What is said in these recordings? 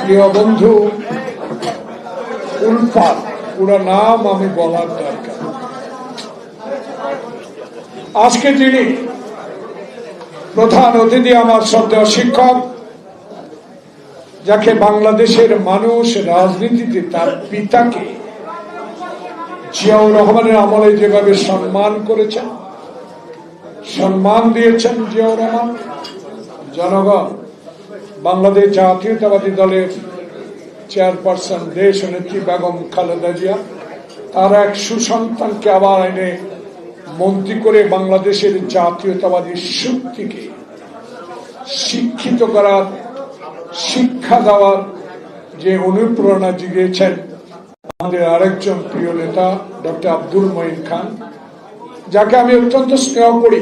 প্রিয় বন্ধু, উলফাত, পুরো নাম আমি বলার দরকার। আজকে যিনি প্রধান অতিথি আমার শ্রদ্ধেয় শিক্ষক, যাকে বাংলাদেশের মানুষ রাজনীতিতে তার পিতাকে জিয়াউর রহমানের আমলে যেভাবে সম্মান করেছেন, সম্মান দিয়েছেন জিয়াউর রহমান, জনগণ বাংলাদেশ জাতীয়তাবাদী দলের চেয়ারপারসন দেশ নেত্রী বেগম খালেদা জিয়া, তার এক সুসন্তানকে আবার এনে মন্ত্রী করে বাংলাদেশের জাতীয়তাবাদী শক্তিকে শিক্ষিত করার, শিক্ষা দেওয়ার যে অনুপ্রেরণা জুগিয়েছেন আমাদের আরেকজন প্রিয় নেতা, ডক্টর আব্দুল মঈন খান, যাকে আমি অত্যন্ত স্নেহ করি।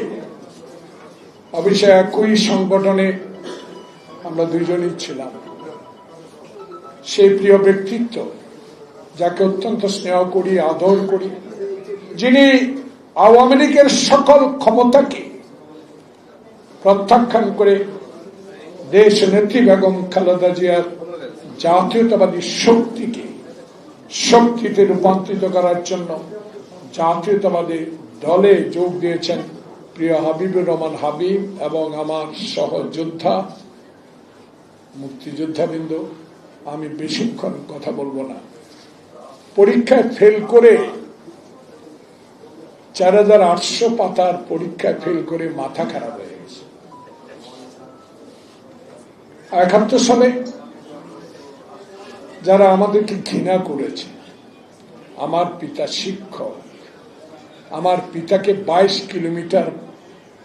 অবশ্যই একই সংগঠনে আমরা দুইজনই ছিলাম। সেই প্রিয় ব্যক্তিত্ব, যাকে অত্যন্ত স্নেহ করি, আদর করি, যিনি আওয়ামী লীগের সকল ক্ষমতাকে প্রত্যাখ্যান করে দেশ নেত্রী বেগম খালেদা জিয়ার জাতীয়তাবাদী শক্তিকে শক্তিতে রূপান্তরিত করার জন্য জাতীয়তাবাদী দলে যোগ দিয়েছেন প্রিয় হাবিবুর রহমান হাবিব এবং আমার সহযোদ্ধা মুক্তিযোদ্ধাবৃন্দ, আমি বেশিক্ষণ কথা বলব না। পরীক্ষায় ফেল করে চার হাজার আটশো পাতার পরীক্ষায় ফেল করে মাথা খারাপ হয়ে গেছে। একাত্তর সালে যারা আমাদেরকে ঘৃণা করেছে, আমার পিতা শিক্ষক, আমার পিতাকে বাইশ কিলোমিটার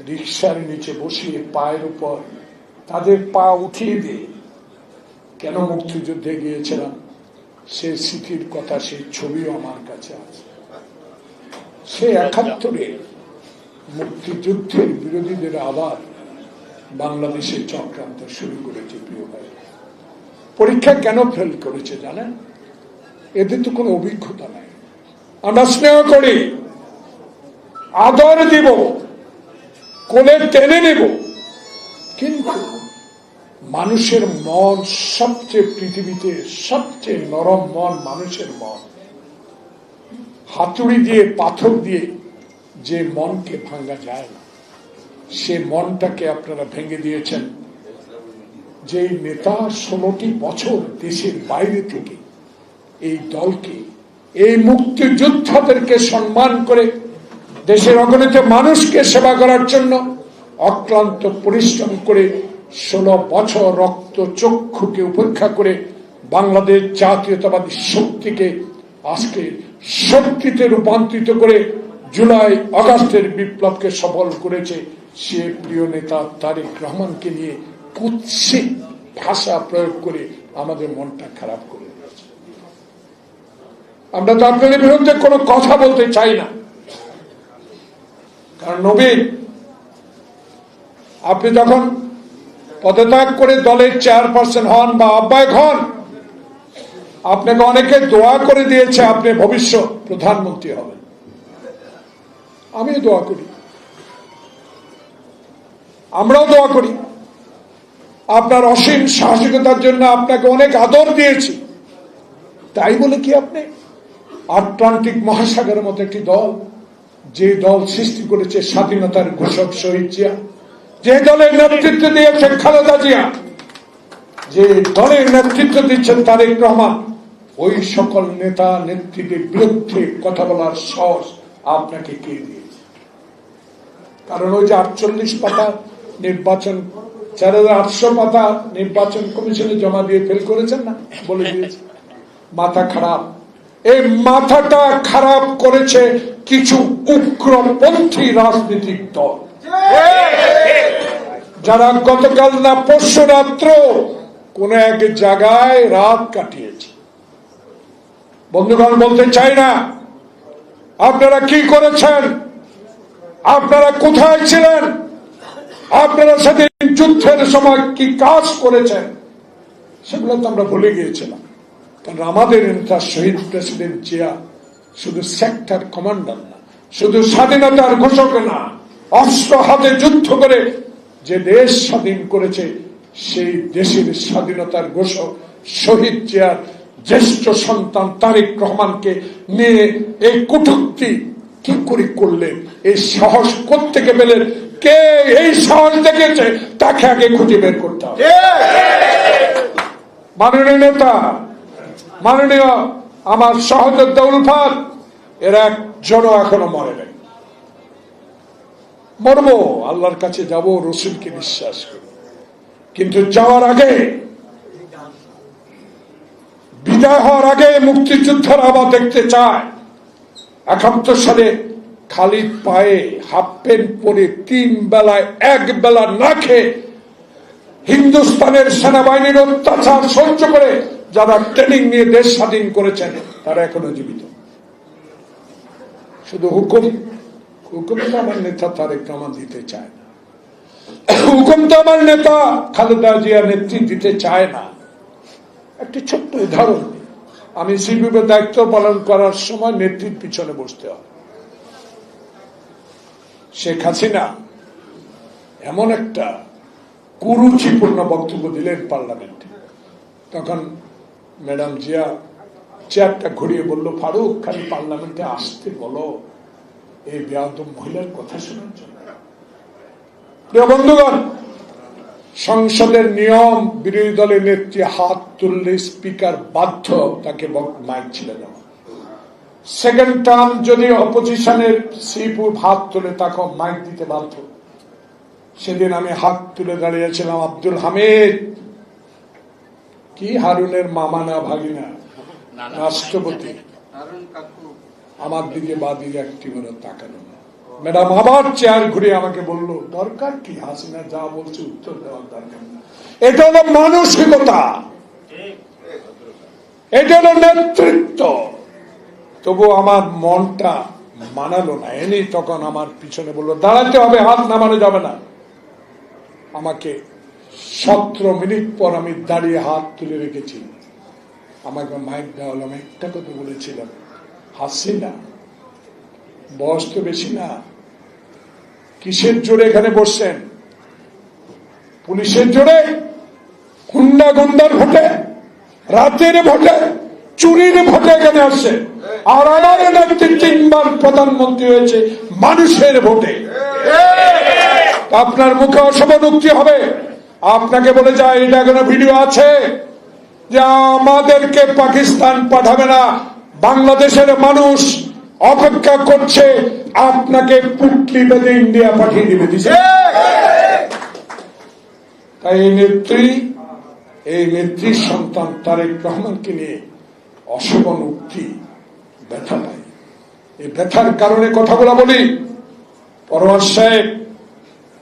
রিক্সার নিচে বসিয়ে পায়ের উপর তাদের পা উঠিয়ে দিয়ে কেন মুক্তিযুদ্ধে গিয়েছিলাম সে স্মৃতির কথা সেই ছবিও আমার কাছে আছে। সে একাত্তরে মুক্তিযুদ্ধের বিরোধীদের আবার বাংলাদেশে চক্রান্ত শুরু করেছে, প্রিয় ভাই। পরীক্ষা কেন ফেল করেছে জানেন? এদের তো কোনো অভিজ্ঞতা নাই। আমরা স্নেহ করি, আদর দিব, কোলে টেনে নেব, কিন্তু মানুষের মন সবচেয়ে পৃথিবীতে সবচেয়ে নরম মন মানুষের মন। হাতুড়ি দিয়ে, পাথর দিয়ে যে মনকে ভাঙ্গা যায় না সে মনটাকে আপনারা ভেঙে দিয়েছেন। যে নেতা ষোলোটি বছর দেশের বাইরে থেকে এই দলকে, এই মুক্তিযোদ্ধাদেরকে সম্মান করে দেশের অগণিত মানুষকে সেবা করার জন্য অক্লান্ত পরিশ্রম করে ষোলো বছর রক্ত চক্ষুকে উপেক্ষা করে বাংলাদেশ জাতীয়তাবাদী শক্তিকে আজকে শক্তিতে রূপান্তরিত করে জুলাই আগস্টের বিপ্লবকে সফল করেছে সে প্রিয় নেতা তারেক রহমানকে নিয়ে কুৎসিত ভাষা প্রয়োগ করে আমাদের মনটা খারাপ করে আমরা তো আপনাদের বিরুদ্ধে কোনো কথা বলতে চাই না। কারণ নবীন, আপনি যখন পদত্যাগ করে দলের চেয়ারপারসন হন বা আহ্বায়ক হন, আপনাকে অনেকে দোয়া করে দিয়েছে, আপনি ভবিষ্যৎ প্রধানমন্ত্রী হবেন। আমিও দোয়া করি। আমরাও দোয়া করি। আপনার অসীম সাহসিকতার জন্য আপনাকে অনেক আদর দিয়েছি। তাই বলে কি আপনি? আটলান্টিক মহাসাগরের মতো একটি দল, যে দল সৃষ্টি করেছে স্বাধীনতার ঘোষক শহীদ জিয়া যে দলের নেতৃত্ব দিয়েছে খালেদা জিয়া, যে দলের নেতৃত্ব দিচ্ছেন তারেক রহমান, ওই সকল নেতা নেত্রীদের বিরুদ্ধে কথা বলার সাহস আপনাকে কে দিয়েছে? কারণ ওই যে আটচল্লিশ পাতা নির্বাচন চার হাজার আটশো পাতা নির্বাচন কমিশনে জমা দিয়ে ফেল করেছেন না, বলে দিয়েছে। মাথা খারাপ। এই মাথাটা খারাপ করেছে কিছু উগ্রপন্থী রাজনৈতিক দল। যারা গতকাল না পরশু রাত্র কোন এক জায়গায় রাত কাটিয়েছে। বন্ধুগণ, বলতে চাই না, আপনারা কি করেছেন? আপনারা কোথায় ছিলেন? আপনারা সেদিন যুদ্ধের সময় কি কাজ করেছেন? সেগুলো তো আমরা ভুলে গিয়েছিলাম। কারণ আমাদের নেতা শহীদ প্রেসিডেন্ট জিয়া শুধু সেক্টর কমান্ডার না, শুধু স্বাধীনতার ঘোষক না, অস্ত্র হাতে যুদ্ধ করে যে দেশ স্বাধীন করেছে সেই দেশের স্বাধীনতার ঘোষক শহীদ জিয়ার জ্যেষ্ঠ সন্তান তারেক রহমানকে নিয়ে এই কটুক্তি কি করে করলেন? এই সাহস থেকে পেলেন? কে এই সাহস দেখেছে তাকে আগে খুঁজে বের করতে হবে। মাননীয় নেতা মাননীয় আমার সহযোদ্ধা উলফাত এরা একজন এখনও মরে নাই। মরবো, আল্লাহর কাছে যাব, রসুলকে বিশ্বাস করি কিন্তু যাওয়ার আগে, বিদায় হওয়ার আগে মুক্তিযুদ্ধের আবার দেখতে চায়। একাত্তর সালে খালি পায়ে হাফ প্যান্ট পরে তিন বেলায় এক বেলা না খেয়ে হিন্দুস্তানের সেনাবাহিনীর অত্যাচার সহ্য করে যারা ট্রেনিং নিয়ে দেশ স্বাধীন করেছেন, তারা এখনও জীবিত। শুধু হুকুম হুকুম তো আমার নেতা তারেক রহমান দিতে চায় না। হুকুম তো আমার নেতা খালেদা জিয়া নেতৃত্ব দিতে চায় না। একটি ছোট্ট উদাহরণ আমি সিপিপের দায়িত্ব পালন করার সময় নেতৃত্ব পিছনে বসতে হয়। শেখ হাসিনা এমন একটা কুরুচিপূর্ণ বক্তব্য দিলেন পার্লামেন্টে। তখন ম্যাডাম জিয়া চেয়ারটা ঘুরিয়ে বলল, ফারুক, খালি পার্লামেন্টে আসতে বলো। এই বেয়াদব মহিলার কথা শোনার জন্য। প্রিয় বন্ধুগণ সংসদের নিয়ম বিরোধী দলের নেত্রী হাত তুললে স্পিকার বাধ্য তাকে মাইক ছিল দেওয়া। সেকেন্ড টার্ম যদি অপোজিশনের শ্রীপুর হাত তুলে তাকে মাইক দিতে বাধ্য। সেদিন আমি হাত তুলে দাঁড়িয়েছিলাম আব্দুল হামিদ। কি হারুনের মামা না ভাগিনা রাষ্ট্রপতি। আমার দিকে বা দিকে একটি করে তাকানো। ম্যাডাম আবার চেয়ার ঘুরে আমাকে বলল, দরকার কি? হাসিনা যা বলছে উত্তর দেওয়ার দরকার না। এটা হলো মানসিকতা। এটা হলো নেতৃত্ব। তবু আমার মনটা মানালো না। এনি তখন আমার পিছনে বলল, দাঁড়াতে হবে, হাত নামানো যাবে না। আমাকে সতেরো মিনিট পর আমি দাঁড়িয়ে হাত তুলে রেখেছি। আমাকে মাইক দেওয়া হলো, আমি একটা কথা বলেছিলাম। হাসি না, বয়স তো বেশি না। কিসের জোরে এখানে বসছেন? পুলিশের জোরে? হুন্ডা গুন্ডার ভোটে? রাতের ভোটে? চুরির ভোটে এখানে আসছে। আর আমার নেত্রী তিনবার প্রধানমন্ত্রী হয়েছে মানুষের ভোটে। আপনার মুখে অসমানুক্তি হবে। আপনাকে বলে যায়, এটা কোনো ভিডিও আছে? যে আমাদেরকে পাকিস্তান পাঠাবে না। বাংলাদেশের মানুষ অপেক্ষা করছে, আপনাকে পুটলি বেঁধে ইন্ডিয়া পাঠিয়ে দিবে, দিছে। তাই এই নেত্রী, এই নেত্রীর সন্তান তারেক রহমানকে নিয়ে অশোভন উক্তি ব্যথা পাই এই ব্যথার কারণে কথা কথাগুলো বলি। পরমার সাহেব,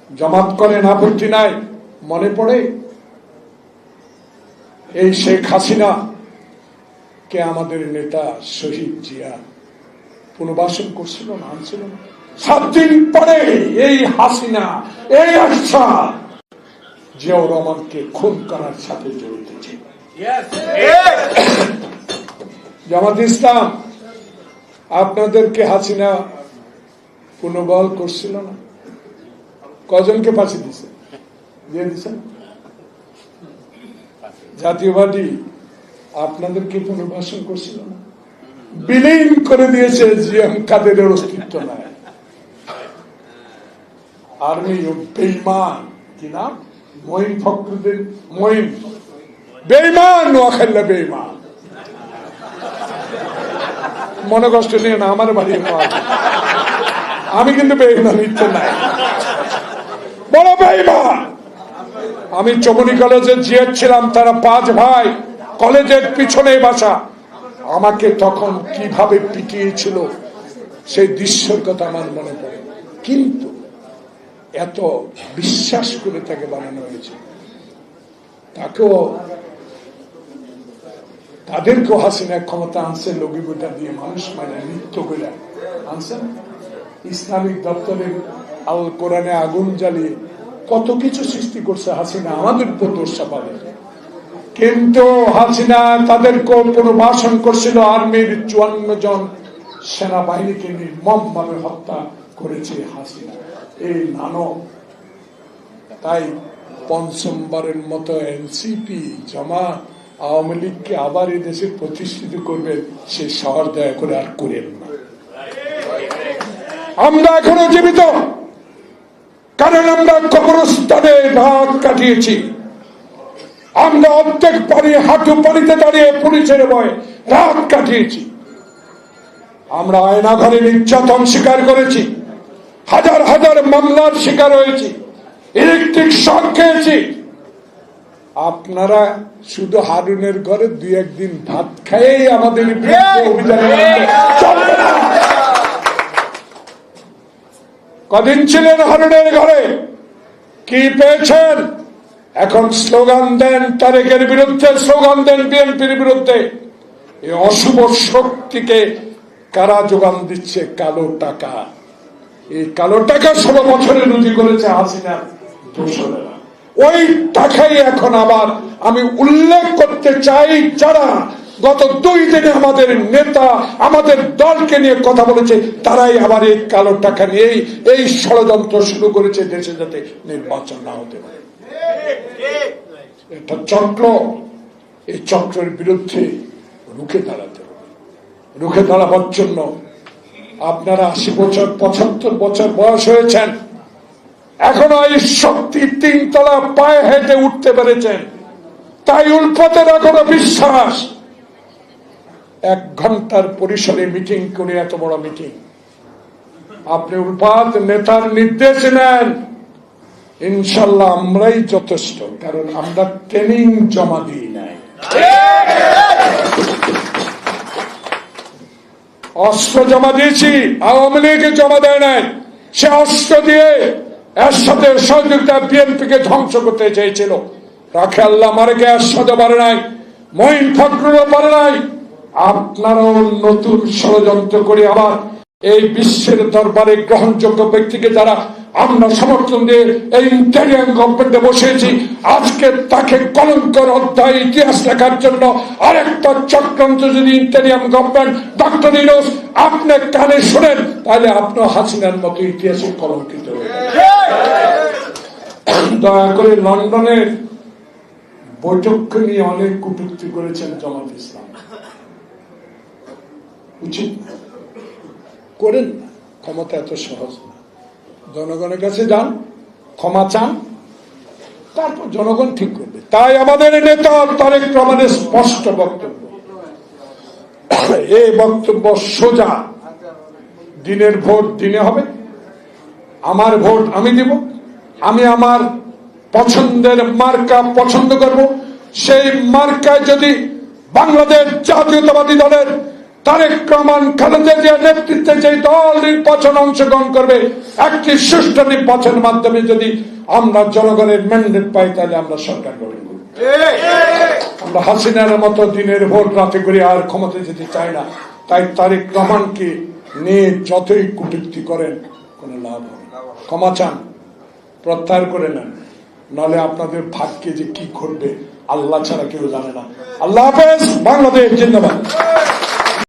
জমাত করেন আপত্তি নাই, মনে পড়ে? এই শেখ হাসিনা কে আমাদের নেতা শহীদ জিয়া? পুনর্বাসন করছিল না আনছিল না? সাত দিন পরে এই হাসিনা এই আশা জিয়াউর রহমানকে খুন করার সাথে জড়িত ছিল। জামাত ইসলাম আপনাদেরকে হাসিনা পুনর্বল করছিল না? কজনকে ফাঁসি দিছে দিয়ে দিছেন জাতীয়বাদী আপনাদেরকে পুনর্বাসন করছিল না। বিলীন করে দিয়েছে জিএম কাদেরের অস্তিত্ব নাই। আর্মি বেইমান। কি নাম? মহিন ফখরুদ্দিন মহিন বেইমান নোয়াখাল্লা বেইমান। মনে কষ্ট নিয়ে না, আমার বাড়ি। আমি কিন্তু বেইমান ইচ্ছে নাই। বড় বেইমান। আমি চমনি কলেজে জিয়ার ছিলাম, তারা পাঁচ ভাই। কলেজের পিছনে বাসা। আমাকে তখন কীভাবে পিটিয়েছিল, সেই দৃশ্যের কথা আমার মনে পড়ে। কিন্তু এত বিশ্বাস করে তাকে বানানো হয়েছে। তাকেও, তাদেরকেও হাসিনা ক্ষমতা আনছে, লগি বইটা দিয়ে মানুষ মানে নৃত্য করে আনছেন? ইসলামিক দপ্তরের আল কোরআনে আগুন জ্বালিয়ে কত কিছু সৃষ্টি করছে হাসিনা, আমাদের উপর দোষ চাপাবে। কিন্তু হাসিনা তাদেরকে পুনর্বাসন করছিল আর্মির চুয়ান্ন জন সেনাবাহিনীকে নির্মম ভাবে হত্যা করেছে হাসিনা। এই নানক তাই পঞ্চমবারের মতো এনসিপি জমা আওয়ামী লীগকে আবার এই দেশে প্রতিষ্ঠিত করবে, সে শহর দয়া করে আর করেন না। আমরা এখনও জীবিত, কারণ আমরা কবরস্থানে রাত কাটিয়েছি। আমরা অর্ধেক পানি হাঁটু পানিতে দাঁড়িয়ে পুলিশের ভয়ে রাত কাটিয়েছি। আমরা আয়না ঘরে নির্যাতন স্বীকার করেছি। হাজার হাজার মামলার শিকার হয়েছি। ইলেকট্রিক শক খেয়েছি। আপনারা শুধু হারুনের ঘরে দুই একদিন ভাত খেয়েই আমাদের। কদিন ছিলেন হারুনের ঘরে? কি পেয়েছেন? এখন স্লোগান দেন তারেকের বিরুদ্ধে, স্লোগান দেন বিএনপির বিরুদ্ধে। এই অশুভ শক্তিকে কারা যোগান দিচ্ছে? কালো টাকা। এই কালো টাকা ষোলো বছরে রুজি করেছে হাসিনা ওই টাকাই এখন আবার আমি উল্লেখ করতে চাই, যারা গত দুই দিনে আমাদের নেতা, আমাদের দলকে নিয়ে কথা বলেছে, তারাই আবার এই কালো টাকা নিয়েই এই ষড়যন্ত্র শুরু করেছে দেশে যাতে নির্বাচন না হতে পারে। এটা চক্র, এই চক্রের বিরুদ্ধে রুখে দাঁড়াতে হবে। রুখে দাঁড়াবার জন্য আপনারা আশি বছর, পঁচাত্তর বছর বয়স হয়েছেন। এখনও এই শক্তি তিনতলা পায়ে হেঁটে উঠতে পেরেছেন। তাই উল্পতের এখনও বিশ্বাস। এক ঘণ্টার পরিসরে মিটিং করে এত বড় মিটিং। আপনি উল্পাত নেতার নির্দেশ নেন। ইনশাল্লাহ আমরাই যথেষ্ট, কারণ আমরা ট্রেনিং জমা দিই নাই। অস্ত্র জমা দিয়েছি, আওয়ামী লীগ জমা দেয় নাই। সে অস্ত্র দিয়ে এর সাথে সহযোগিতা বিএনপি কে ধ্বংস করতে চেয়েছিল। রাখে আল্লাহ মারেকে এর সাথে পারে নাই, মহিন ফখরুলও পারে নাই। আপনারাও নতুন ষড়যন্ত্র করে আবার এই বিশ্বের দরবারে গ্রহণযোগ্য ব্যক্তিকে যারা আমরা সমর্থন দিয়ে এই ইন্টারিয়ান গভর্নমেন্টে বসেছি আজকে তাকে কলঙ্কর অধ্যায় ইতিহাস লেখার জন্য আরেকটা চক্রান্ত যদি ইন্টারিয়াম গভর্নমেন্ট, ডক্টর ইনোস আপনি কানে শোনেন, তাহলে আপনি হাসিনার মতো ইতিহাসে কলঙ্কিত দয়া করে লন্ডনের বৈঠককে নিয়ে অনেক কটূক্তি করেছেন জামাত ইসলাম উচিত। করেন না, ক্ষমতা এত সহজ না। জনগণের কাছে যান, ক্ষমা চান, তারপর জনগণ ঠিক করবে। তাই আমাদের নেতা তারেক রহমানের স্পষ্ট বক্তব্য। এই বক্তব্য সোজা। দিনের ভোট দিনে হবে। আমার ভোট আমি দিব। আমি আমার পছন্দের মার্কা পছন্দ করব। সেই মার্কায় যদি বাংলাদেশ জাতীয়তাবাদী দলের তারেক রহমান খালেদা জিয়ার নেতৃত্বে যে দল নির্বাচন অংশগ্রহণ করবে, একটি সুষ্ঠু নির্বাচনের মাধ্যমে যদি আমরা জনগণের ম্যান্ডেট পাই, তাহলে আমরা সরকার গঠন করব। আমরা হাসিনার মতো দিনের ভোট রাতে করে আর ক্ষমতা যেতে চাই না। তাই তারেক রহমানকে নিয়ে যতই কুটুক্তি করেন, কোনো লাভ হবে। ক্ষমা চান, প্রত্যাহার করে নেন। নাহলে আপনাদের ভাগ্যে যে কি ঘটবে, আল্লাহ ছাড়া কেউ জানে না। আল্লাহ হাফেজ, বাংলাদেশ, জিন্দাবাদ।